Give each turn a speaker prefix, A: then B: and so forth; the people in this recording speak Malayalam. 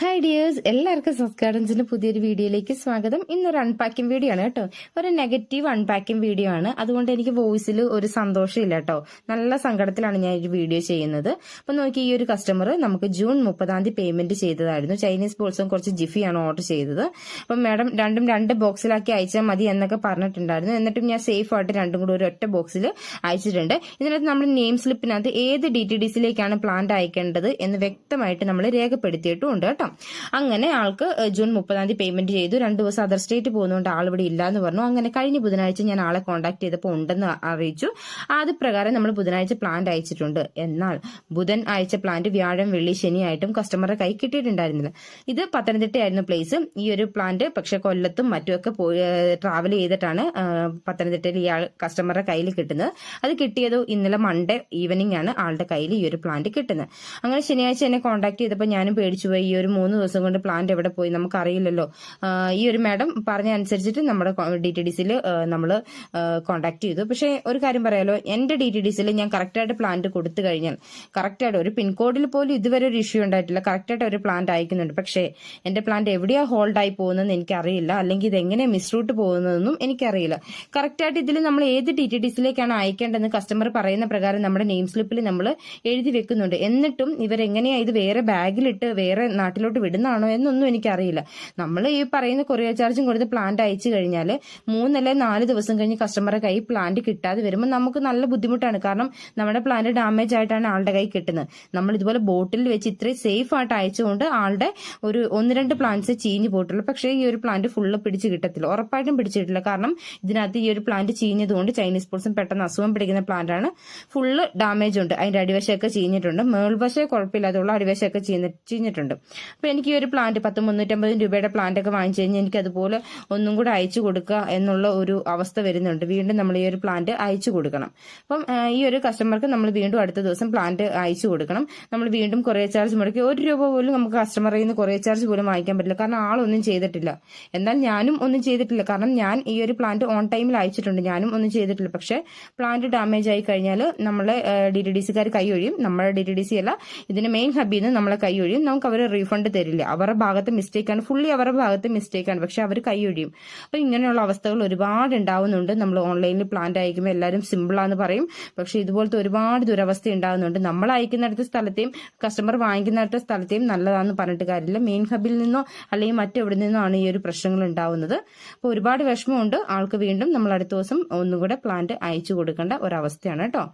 A: ഹായ് ഡിയേഴ്സ് എല്ലാവർക്കും സബ്സ്ക്രൈബൻസിന്റെ പുതിയൊരു വീഡിയോയിലേക്ക് സ്വാഗതം. ഇന്നൊരു അൺപാക്കിംഗ് വീഡിയോ ആണ് കേട്ടോ. ഒരു നെഗറ്റീവ് അൺപാക്കിംഗ് വീഡിയോ ആണ്. അതുകൊണ്ട് എനിക്ക് വോയിസിൽ ഒരു സന്തോഷമില്ല കേട്ടോ. നല്ല സങ്കടത്തിലാണ് ഞാൻ ഈ വീഡിയോ ചെയ്യുന്നത്. അപ്പൊ നോക്കി ഈ ഒരു കസ്റ്റമർ നമുക്ക് ജൂൺ മുപ്പതാം തീയതി പേയ്മെന്റ് ചെയ്തതായിരുന്നു. ചൈനീസ് ബോൾസും കുറച്ച് ജിഫിയാണ് ഓർഡർ ചെയ്തത്. അപ്പം മാഡം രണ്ടും രണ്ട് ബോക്സിലാക്കി അയച്ചാൽ മതി എന്നൊക്കെ പറഞ്ഞിട്ടുണ്ടായിരുന്നു. എന്നിട്ടും ഞാൻ സേഫ് ആയിട്ട് രണ്ടും കൂടി ഒരു ഒറ്റ ബോക്സിൽ അയച്ചിട്ടുണ്ട്. ഇതിനകത്ത് നമ്മൾ നെയിം സ്ലിപ്പിനകത്ത് ഏത് ഡി ടി ഡി സിയിലേക്കാണ് പ്ലാന്റ് അയക്കേണ്ടത് എന്ന് വ്യക്തമായിട്ട് നമ്മൾ രേഖപ്പെടുത്തിയിട്ടുണ്ട് കേട്ടോ. അങ്ങനെ ആൾക്ക് ജൂൺ മുപ്പതാം തീയതി പേയ്മെന്റ് ചെയ്തു. രണ്ടു ദിവസം അതർ സ്റ്റേറ്റ് പോകുന്നതുകൊണ്ട് ആൾ ഇവിടെ ഇല്ല എന്ന് പറഞ്ഞു. അങ്ങനെ കഴിഞ്ഞ ബുധനാഴ്ച ഞാൻ ആളെ കോൺടാക്ട് ചെയ്തപ്പോൾ ഉണ്ടെന്ന് അറിയിച്ചു. അത് പ്രകാരം നമ്മൾ ബുധനാഴ്ച പ്ലാന്റ് അയച്ചിട്ടുണ്ട്. എന്നാൽ ബുധൻ അയച്ച പ്ലാന്റ് വ്യാഴം വെള്ളി ശനിയായിട്ടും കസ്റ്റമറുടെ കൈ കിട്ടിയിട്ടുണ്ടായിരുന്നില്ല. ഇത് പത്തനംതിട്ടയായിരുന്നു പ്ലേസ് ഈ ഒരു പ്ലാന്റ് പക്ഷെ കൊല്ലത്തും മറ്റുമൊക്കെ പോയി ട്രാവൽ ചെയ്തിട്ടാണ് പത്തനംതിട്ടയിൽ ഇയാൾ കസ്റ്റമറുടെ കയ്യിൽ കിട്ടുന്നത്. അത് കിട്ടിയത് ഇന്നലെ മൺഡേ ഈവനിങ് ആണ് ആളുടെ കയ്യിൽ ഈ ഒരു പ്ലാന്റ് കിട്ടുന്നത്. അങ്ങനെ ശനിയാഴ്ച എന്നെ കോൺടാക്ട് ചെയ്തപ്പോൾ ഞാനും പേടിച്ചു പോയി ഈ ഒരു മൂന്ന് ദിവസം കൊണ്ട് പ്ലാന്റ് എവിടെ പോയി നമുക്കറിയില്ലല്ലോ. ഈ ഒരു മാഡം പറഞ്ഞ അനുസരിച്ചിട്ട് നമ്മുടെ ഡി ടി ഡി സിയിൽ നമ്മൾ കോൺടാക്ട് ചെയ്തു. പക്ഷേ ഒരു കാര്യം പറയാലോ എന്റെ ഡി ടി ഡി സിയിൽ ഞാൻ കറക്റ്റായിട്ട് പ്ലാന്റ് കൊടുത്തു കഴിഞ്ഞാൽ കറക്റ്റായിട്ട് ഒരു പിൻകോഡിൽ പോലും ഇതുവരെ ഒരു ഇഷ്യൂ ഉണ്ടായിട്ടില്ല. കറക്റ്റായിട്ട് ഒരു പ്ലാന്റ് അയക്കുന്നുണ്ട്. പക്ഷേ എന്റെ പ്ലാന്റ് എവിടെയാ ഹോൾഡ് ആയി പോകുന്നതെന്ന് എനിക്കറിയില്ല. അല്ലെങ്കിൽ ഇത് എങ്ങനെ മിസ്റൂട്ട് പോകുന്നതെന്നും എനിക്കറിയില്ല. കറക്റ്റായിട്ട് ഇതിൽ നമ്മൾ ഏത് ഡി ടി ഡി സിയിലേക്കാണ് അയക്കേണ്ടതെന്ന് കസ്റ്റമർ പറയുന്ന പ്രകാരം നമ്മുടെ നെയിം സ്ലിപ്പിൽ നമ്മൾ എഴുതി വെക്കുന്നുണ്ട്. എന്നിട്ടും ഇവരെങ്ങനെയാ ഇത് വേറെ ബാഗിലിട്ട് വേറെ നാട്ടിലോട്ട് വിടുന്നതാണോ എന്നൊന്നും എനിക്കറിയില്ല. നമ്മൾ ഈ പറയുന്ന കൊറിയർ ചാർജും കൊടുത്ത് പ്ലാന്റ് അയച്ചു കഴിഞ്ഞാൽ മൂന്നല്ല നാല് ദിവസം കഴിഞ്ഞ് കസ്റ്റമറുടെ കൈ പ്ലാന്റ് കിട്ടാതെ വരുമ്പോൾ നമുക്ക് നല്ല ബുദ്ധിമുട്ടാണ്. കാരണം നമ്മുടെ പ്ലാന്റ് ഡാമേജ് ആയിട്ടാണ് ആളുടെ കൈ കിട്ടുന്നത്. നമ്മൾ ഇതുപോലെ ബോട്ടിൽ വെച്ച് ഇത്രയും സേഫ് ആയിട്ട് അയച്ചുകൊണ്ട് ആളുടെ ഒരു ഒന്ന് രണ്ട് പ്ലാന്റ്സ് ചീഞ്ഞ് പോയിട്ടുള്ളൂ. പക്ഷേ ഈ ഒരു പ്ലാന്റ് ഫുള്ള് പിടിച്ച് കിട്ടത്തില്ല. ഉറപ്പായിട്ടും പിടിച്ചിട്ടില്ല. കാരണം ഇതിനകത്ത് ഈ ഒരു പ്ലാന്റ് ചീഞ്ഞതുകൊണ്ട് ചൈനീസ് പോൾസും പെട്ടെന്ന് അസുഖം പിടിക്കുന്ന പ്ലാന്റ് ആണ്. ഫുള്ള് ഡാമേജ് ഉണ്ട്. അതിന്റെ അടിവശമൊക്കെ ചീഞ്ഞിട്ടുണ്ട്. മേൾവശം കുഴപ്പമില്ലാതുള്ള അടിവശമൊക്കെ ചീഞ്ഞ ചീഞ്ഞിട്ടുണ്ട്. അപ്പൊ എനിക്ക് ഈ ഒരു പ്ലാന്റ് പത്ത് മുന്നൂറ്റമ്പത് രൂപയുടെ പ്ലാന്റ് ഒക്കെ വാങ്ങിച്ചു കഴിഞ്ഞാൽ എനിക്ക് അതുപോലെ ഒന്നും കൂടെ അയച്ചു കൊടുക്കുക എന്നുള്ള ഒരു അവസ്ഥ വരുന്നുണ്ട്. വീണ്ടും നമ്മൾ ഈ ഒരു പ്ലാന്റ് അയച്ചു കൊടുക്കണം. അപ്പം ഈ ഒരു കസ്റ്റമർക്ക് നമ്മൾ വീണ്ടും അടുത്ത ദിവസം പ്ലാന്റ് അയച്ചു കൊടുക്കണം. നമ്മൾ വീണ്ടും കൊറിയർ ചാർജ് മുടക്കി. ഒരു രൂപ പോലും നമുക്ക് കസ്റ്റമറിൽ നിന്ന് കൊറിയർ ചാർജ് പോലും വാങ്ങിക്കാൻ പറ്റില്ല. കാരണം ആളൊന്നും ചെയ്തിട്ടില്ല. എന്നാൽ ഞാനും ഒന്നും ചെയ്തിട്ടില്ല. കാരണം ഞാൻ ഈ ഒരു പ്ലാന്റ് ഓൺ ടൈമിൽ അയച്ചിട്ടുണ്ട്. ഞാനും ഒന്നും ചെയ്തിട്ടില്ല. പക്ഷേ പ്ലാന്റ് ഡാമേജ് ആയി കഴിഞ്ഞാൽ നമ്മളെ ഡി ടി ഡി സിക്കാർ കൈ ഒഴിയും. നമ്മുടെ ഡി ടി ഡി സി അല്ല ഇതിന് മെയിൻ ഹബിൽ നമ്മളെ ഒഴിയും. നമുക്ക് അവർ റീഫണ്ട് തരില്ല. അവരുടെ ഭാഗത്ത് മിസ്റ്റേക്കാണ് ഫുള്ളി അവരുടെ ഭാഗത്ത് മിസ്റ്റേക്കാണ് പക്ഷെ അവർ കൈയൊഴിയും. അപ്പം ഇങ്ങനെയുള്ള അവസ്ഥകൾ ഒരുപാട് ഉണ്ടാവുന്നുണ്ട്. നമ്മൾ ഓൺലൈനിൽ പ്ലാന്റ് അയക്കുമ്പോൾ എല്ലാവരും സിമ്പിളാന്ന് പറയും. പക്ഷെ ഇതുപോലത്തെ ഒരുപാട് ദുരവസ്ഥ ഉണ്ടാകുന്നുണ്ട് നമ്മൾ അയക്കുന്നിടത്ത് സ്ഥലത്തെയും കസ്റ്റമർ വാങ്ങിക്കുന്നിടത്തെ സ്ഥലത്തെയും നല്ലതാന്ന് പറഞ്ഞിട്ട് കാര്യമില്ല. മെയിൻ ഹബിൽ നിന്നോ അല്ലെങ്കിൽ മറ്റെവിടെ നിന്നോ ആണ് ഈ ഒരു പ്രശ്നങ്ങൾ ഉണ്ടാവുന്നത്. അപ്പോൾ ഒരുപാട് വിഷമമുണ്ട്. ആൾക്ക് വീണ്ടും നമ്മൾ അടുത്ത ദിവസം ഒന്നുകൂടെ പ്ലാന്റ് അയച്ചു കൊടുക്കേണ്ട ഒരവസ്ഥയാണ് കേട്ടോ.